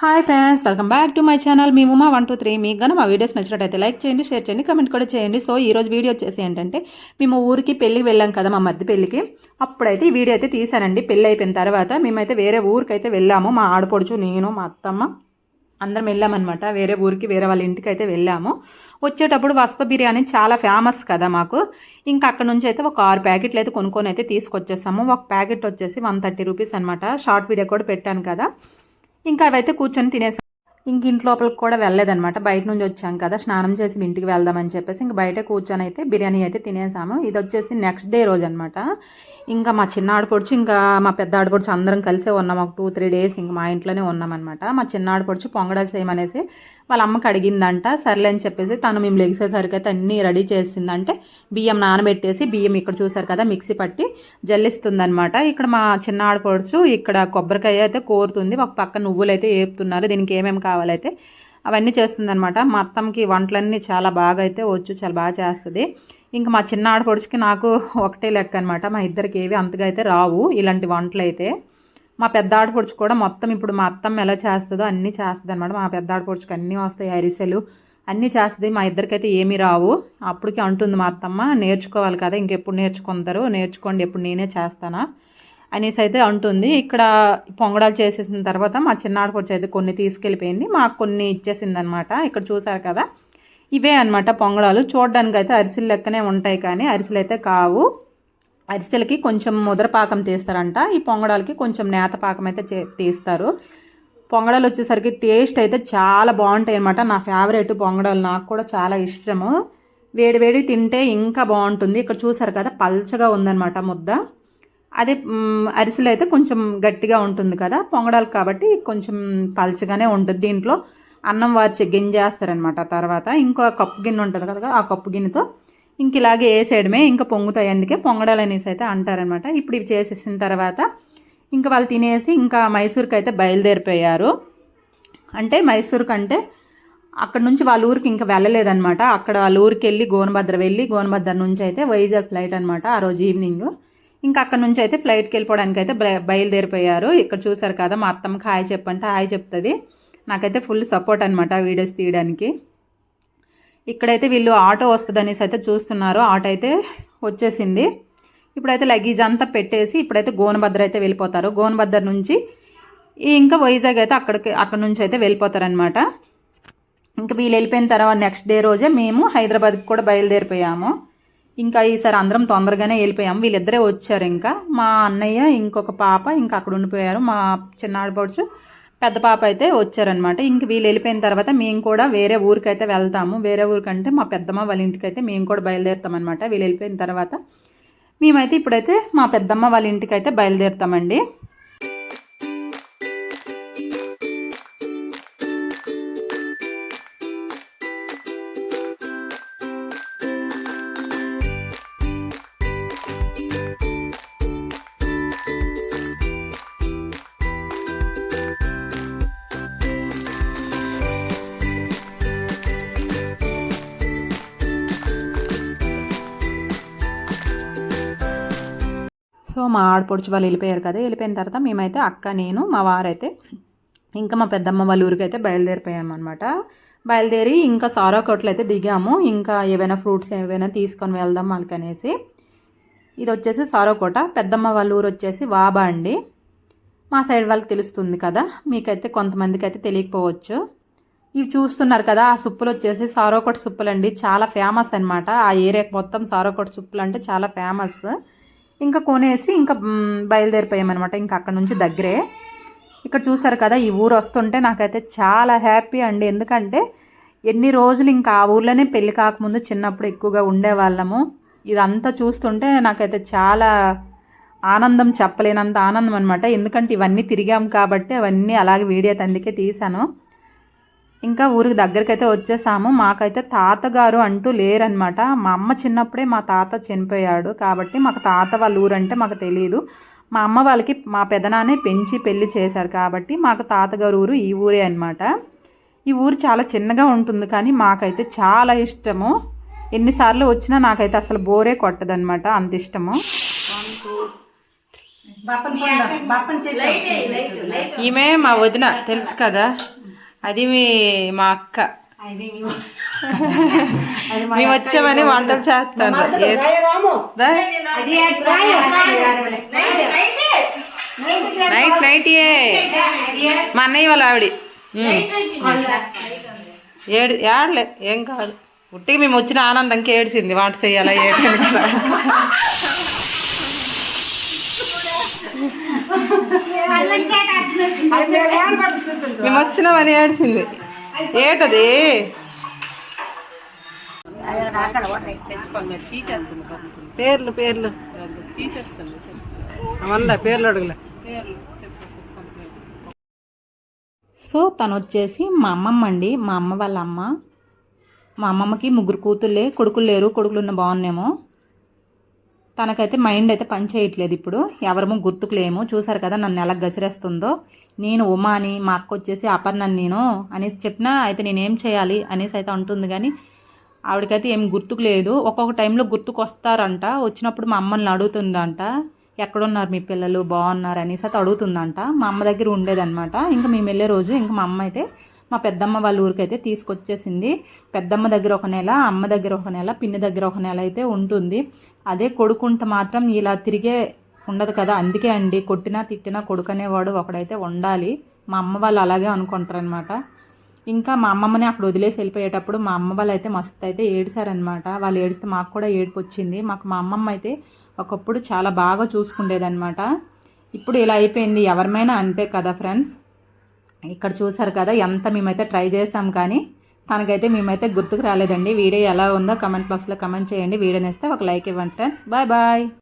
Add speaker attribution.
Speaker 1: Hi friends welcome back to my channel me Uma one two three మీకు కానీ మా videos నచ్చినట్టయితే లైక్ చేయండి షేర్ చేయండి కమెంట్ కూడా చేయండి. సో ఈ రోజు వీడియో వచ్చేసి ఏంటంటే మేము ఊరికి పెళ్ళికి వెళ్ళాం కదా మా మధ్య పెళ్ళికి. అప్పుడైతే ఈ వీడియో అయితే తీసానండి పెళ్ళి అయిపోయిన తర్వాత మేమైతే వేరే ఊరికి అయితే వెళ్ళాము. మా ఆడపడుచు నేను మా అత్తమ్మ అందరం వెళ్ళామన్నమాట. వేరే ఊరికి వేరే వాళ్ళ ఇంటికి అయితే వెళ్ళాము. వచ్చేటప్పుడు వస్ప బిర్యానీ చాలా ఫేమస్ కదా మాకు. ఇంకా అక్కడ నుంచి అయితే ఒక ఆరు ప్యాకెట్లు అయితే కొనుక్కొని అయితే తీసుకొచ్చేసాము. ఒక ప్యాకెట్ వచ్చేసి వన్ థర్టీ రూపీస్ అనమాట షార్ట్ వీడియో కూడా పెట్టాను కదా. ఇంకా అవైతే కూర్చొని తినేసాం. ఇంక ఇంటి లోపలికి కూడా వెళ్ళలేదన్నమాట. బయట నుంచి వచ్చాం కదా స్నానం చేసి ఇంటికి వెళ్దామని చెప్పేసి ఇంక బయట కూర్చొని అయితే బిర్యానీ అయితే తినేసాము. ఇది వచ్చేసి నెక్స్ట్ డే రోజు అనమాట ఇంకా మా చిన్న ఆడపడుచు ఇంకా మా పెద్ద ఆడపడుచు అందరం కలిసే ఉన్నాం. ఒక టూ త్రీ డేస్ ఇంక మా ఇంట్లోనే ఉన్నామన్నమాట. మా చిన్న ఆడపడుచు పొంగడాలు చేయమనేసి వాళ్ళ అమ్మకి అడిగిందంట సర్లే అని చెప్పేసి తను మేము లెగిసేసరికి అయితే అన్నీ రెడీ చేసిందంటే బియ్యం నానబెట్టేసి బియ్యం ఇక్కడ చూసారు కదా మిక్సీ పట్టి జల్లిస్తుందనమాట ఇక్కడ మా చిన్న ఆడపడుచు ఇక్కడ కొబ్బరికాయ అయితే కోరుతుంది ఒక పక్క నువ్వులు అయితే వేపుతున్నారు దీనికి ఏమేమి కావాలైతే అవన్నీ చేస్తుందనమాట మా అత్తమ్మకి వంటలన్నీ చాలా బాగా అయితే వచ్చు చాలా బాగా చేస్తుంది. ఇంకా మా చిన్న ఆడపడుచుకి నాకు ఒకటే లెక్క అనమాట మా ఇద్దరికి ఏవి అంతగా అయితే రావు ఇలాంటి వంటలు అయితే మా పెద్ద ఆడపడుచు కూడా మొత్తం ఇప్పుడు మా అత్తమ్మ ఎలా చేస్తుందో అన్నీ చేస్తుంది అనమాట మా పెద్ద ఆడపడుచుకు అన్నీ వస్తాయి అరిసెలు అన్నీ చేస్తుంది. మా ఇద్దరికైతే ఏమీ రావు. అప్పటికి అంటుంది మా అత్తమ్మ నేర్చుకోవాలి కదా ఇంకెప్పుడు నేర్చుకుంటారు నేర్చుకోండి ఎప్పుడు నేనే చేస్తానా? అనేసి అయితే అంటుంది. ఇక్కడ పొంగడాలు చేసేసిన తర్వాత మా చిన్న ఆడపడుచు అయితే కొన్ని తీసుకెళ్ళిపోయింది. మాకు కొన్ని ఇచ్చేసింది అనమాట ఇక్కడ చూసారు కదా ఇవే అనమాట పొంగడాలు. చూడడానికి అయితే అరిసెలు లెక్కనే ఉంటాయి కానీ అరిసెలు అయితే కావు. అరిసెలకి కొంచెం ముద్ర పాకం తీస్తారంట. ఈ పొంగడాలకి కొంచెం నేత పాకం అయితే తీస్తారు. పొంగడాలు వచ్చేసరికి టేస్ట్ అయితే చాలా బాగుంటాయి అనమాట నా ఫేవరెట్ పొంగడాలు. నాకు కూడా చాలా ఇష్టము. వేడి వేడి తింటే ఇంకా బాగుంటుంది. ఇక్కడ చూసారు కదా పల్చగా ఉందన్నమాట ముద్ద. అదే అరిసెలు అయితే కొంచెం గట్టిగా ఉంటుంది కదా పొంగడాలు కాబట్టి కొంచెం పల్చగానే ఉంటుంది. దీంట్లో అన్నం వార్చి గింజేస్తారనమాట తర్వాత. ఇంకో కప్పు గిన్నె ఉంటుంది కదా ఆ కప్పు గిన్నెతో ఇంక ఇలాగే వేసేయడమే ఇంకా పొంగుతాయి. అందుకే పొంగడాలు అనేసి అయితే అంటారనమాట ఇప్పుడు ఇవి చేసేసిన తర్వాత ఇంకా వాళ్ళు తినేసి ఇంకా మైసూర్కి అయితే బయలుదేరిపోయారు. అంటే మైసూర్కి అంటే అక్కడ నుంచి వాళ్ళ ఊరికి ఇంకా వెళ్ళలేదనమాట అక్కడ వాళ్ళ ఊరికి వెళ్ళి గోనభద్ర వెళ్ళి గోనభద్ర నుంచి అయితే వైజాగ్ ఫ్లైట్ అనమాట ఆ రోజు ఈవినింగ్. ఇంకా అక్కడ నుంచి అయితే ఫ్లైట్కి వెళ్ళిపోవడానికి అయితే బయలుదేరిపోయారు. ఇక్కడ చూసారు కదా మా అత్తమ్మకి హాయ్ చెప్పంటే హాయ్ చెప్తుంది. నాకైతే ఫుల్ సపోర్ట్ అనమాట వీడియోస్ తీయడానికి. ఇక్కడైతే వీళ్ళు ఆటో వస్తుంది అనేసి అయితే చూస్తున్నారు. ఆటో అయితే వచ్చేసింది. ఇప్పుడైతే లగేజ్ అంతా పెట్టేసి ఇప్పుడైతే గోనభద్ర అయితే వెళ్ళిపోతారు. గోనభద్ర నుంచి ఇంకా వైజాగ్ అయితే అక్కడికి అక్కడ నుంచి అయితే వెళ్ళిపోతారనమాట ఇంకా వీళ్ళు వెళ్ళిపోయిన తర్వాత నెక్స్ట్ డే రోజే మేము హైదరాబాద్కి కూడా బయలుదేరిపోయాము. ఇంకా ఈసారి అందరం తొందరగానే వెళ్ళిపోయాము. వీళ్ళిద్దరే వచ్చారు ఇంకా. మా అన్నయ్య ఇంకొక పాప ఇంకా అక్కడ ఉండిపోయారు. మా చిన్నాడు పడుచు పెద్ద పాప అయితే వచ్చారనమాట ఇంక వీళ్ళు వెళ్ళిపోయిన తర్వాత మేము కూడా వేరే ఊరికైతే వెళ్తాము. వేరే ఊరికంటే మా పెద్దమ్మ వాళ్ళ ఇంటికి అయితే మేము కూడా బయలుదేరుతాం అనమాట వీళ్ళు వెళ్ళిపోయిన తర్వాత మేమైతే ఇప్పుడైతే మా పెద్దమ్మ వాళ్ళ ఇంటికి అయితే బయలుదేరుతామండి. సో మా ఆడపడుచు వాళ్ళు వెళ్ళిపోయారు కదా వెళ్ళిపోయిన తర్వాత మేమైతే అక్క నేను మా వారైతే ఇంకా మా పెద్దమ్మ వాళ్ళ ఊరికి అయితే బయలుదేరిపోయాము అనమాట బయలుదేరి ఇంకా సారా కొట్లు అయితే దిగాము. ఇంకా ఏవైనా ఫ్రూట్స్ ఏవైనా తీసుకొని వెళ్దాం వాళ్ళకనేసి ఇది వచ్చేసి సారోకోట పెద్దమ్మ వాళ్ళ ఊరు వచ్చేసి వాబా అండి. మా సైడ్ వాళ్ళకి తెలుస్తుంది కదా మీకైతే కొంతమందికి అయితే తెలియకపోవచ్చు. ఇవి చూస్తున్నారు కదా ఆ సుప్పులు వచ్చేసి సారోకోట సుప్పులు అండి చాలా ఫేమస్ అనమాట ఆ ఏరియాకి మొత్తం సారోకోట సుప్పులు అంటే చాలా ఫేమస్. ఇంకా కొనేసి ఇంకా బయలుదేరిపోయామన్నమాట. ఇంకా అక్కడ నుంచి దగ్గరే. ఇక్కడ చూసారు కదా ఈ ఊరు వస్తుంటే నాకైతే చాలా హ్యాపీ అండి. ఎందుకంటే ఎన్ని రోజులు ఇంకా ఆ ఊర్లోనే పెళ్ళి కాకముందు చిన్నప్పుడు ఎక్కువగా ఉండేవాళ్ళము. ఇదంతా చూస్తుంటే నాకైతే చాలా ఆనందం చెప్పలేనంత ఆనందం అనమాట ఎందుకంటే ఇవన్నీ తిరిగాం కాబట్టి అవన్నీ అలాగే వీడియో అందుకే తీశాను. ఇంకా ఊరికి దగ్గరికి అయితే వచ్చేసాము. మాకైతే తాతగారు అంటూ లేరనమాట మా అమ్మ చిన్నప్పుడే మా తాత చనిపోయాడు కాబట్టి మాకు తాత వాళ్ళ ఊరు అంటే మాకు తెలియదు మా అమ్మ వాళ్ళకి మా పెదనానే పెంచి పెళ్ళి చేశారు కాబట్టి మాకు తాతగారు ఊరు ఈ ఊరే అనమాట ఈ ఊరు చాలా చిన్నగా ఉంటుంది కానీ మాకైతే చాలా ఇష్టము. ఎన్నిసార్లు వచ్చినా నాకైతే అసలు బోరే కొట్టదనమాట అంత ఇష్టము. ఈమె మా వదిన తెలుసు కదా? అది మీ మా అక్క. మేము వచ్చామని వంటలు చేస్తాను. నైట్ నైట్ ఏ మా అన్నయ్య వాళ్ళ ఆవిడ. ఏడు ఏడలే ఏం కాదు. ఉట్టికి మేము వచ్చిన ఆనందంకి ఏడిసింది వంట చేయాలా ఏడని కదా మేము వచ్చినామని ఏడిసింది. ఏటది? పేర్లు పేర్లు. తీసేస్తాను మళ్ళా పేర్లు అడుగులే. సో తను వచ్చేసి మా అమ్మమ్మ అండి. మా అమ్మ వాళ్ళ అమ్మ. మా అమ్మమ్మకి ముగ్గురు కూతుళ్ళే. కొడుకులు లేరు. కొడుకులు ఉన్న బాగున్నేమో. తనకైతే మైండ్ అయితే పని చేయట్లేదు ఇప్పుడు. ఎవరము గుర్తుకులేము. చూసారు కదా నన్ను ఎలా గసిరేస్తుందో. నేను ఉమా అని మా అక్క వచ్చేసి అపర్ణని నేను అనేసి చెప్పినా అయితే నేనేం చేయాలి అనేసి అయితే అంటుంది కానీ ఆవిడకైతే ఏం గుర్తుకు లేదు ఒక్కొక్క టైంలో గుర్తుకు వస్తారంట వచ్చినప్పుడు మా అమ్మని అడుగుతుందంట. ఎక్కడున్నారు మీ పిల్లలు? బాగున్నారు అనేసి అయితే అడుగుతుందంట. మా అమ్మ దగ్గర ఉండేదన్నమాట. ఇంకా మేము వెళ్ళే రోజు ఇంకా మా అమ్మ అయితే మా పెద్దమ్మ వాళ్ళ ఊరికైతే తీసుకొచ్చేసింది. పెద్దమ్మ దగ్గర ఒక నెల అమ్మ దగ్గర ఒక నెల పిన్ని దగ్గర ఒక నెల అయితే ఉంటుంది. అదే కొడుకుంటే మాత్రం ఇలా తిరిగే ఉండదు కదా. అందుకే అండి కొట్టినా తిట్టినా కొడుకు అనేవాడు ఒకడైతే ఉండాలి. మా అమ్మ వాళ్ళు అలాగే అనుకుంటారనమాట ఇంకా మా అమ్మమ్మని అక్కడ వదిలేసి వెళ్ళిపోయేటప్పుడు మా అమ్మ వాళ్ళు అయితే మస్తు అయితే ఏడిశారనమాట వాళ్ళు ఏడిస్తే మాకు కూడా ఏడుపు వచ్చింది. మాకు మా అమ్మమ్మ అయితే ఒకప్పుడు చాలా బాగా చూసుకుండేదనమాట ఇప్పుడు ఇలా అయిపోయింది. ఎవరిమైనా అంతే కదా ఫ్రెండ్స్. ఇక్కడ చూసారు కదా ఎంత మేమైతే ట్రై చేసాం కానీ తనకైతే మేమైతే గుర్తుకు రాలేదండి. వీడియో ఎలా ఉందో కమెంట్ బాక్స్లో కమెంట్ చేయండి. వీడియోనిస్తే ఒక లైక్ ఇవ్వండి ఫ్రెండ్స్ బాయ్ బాయ్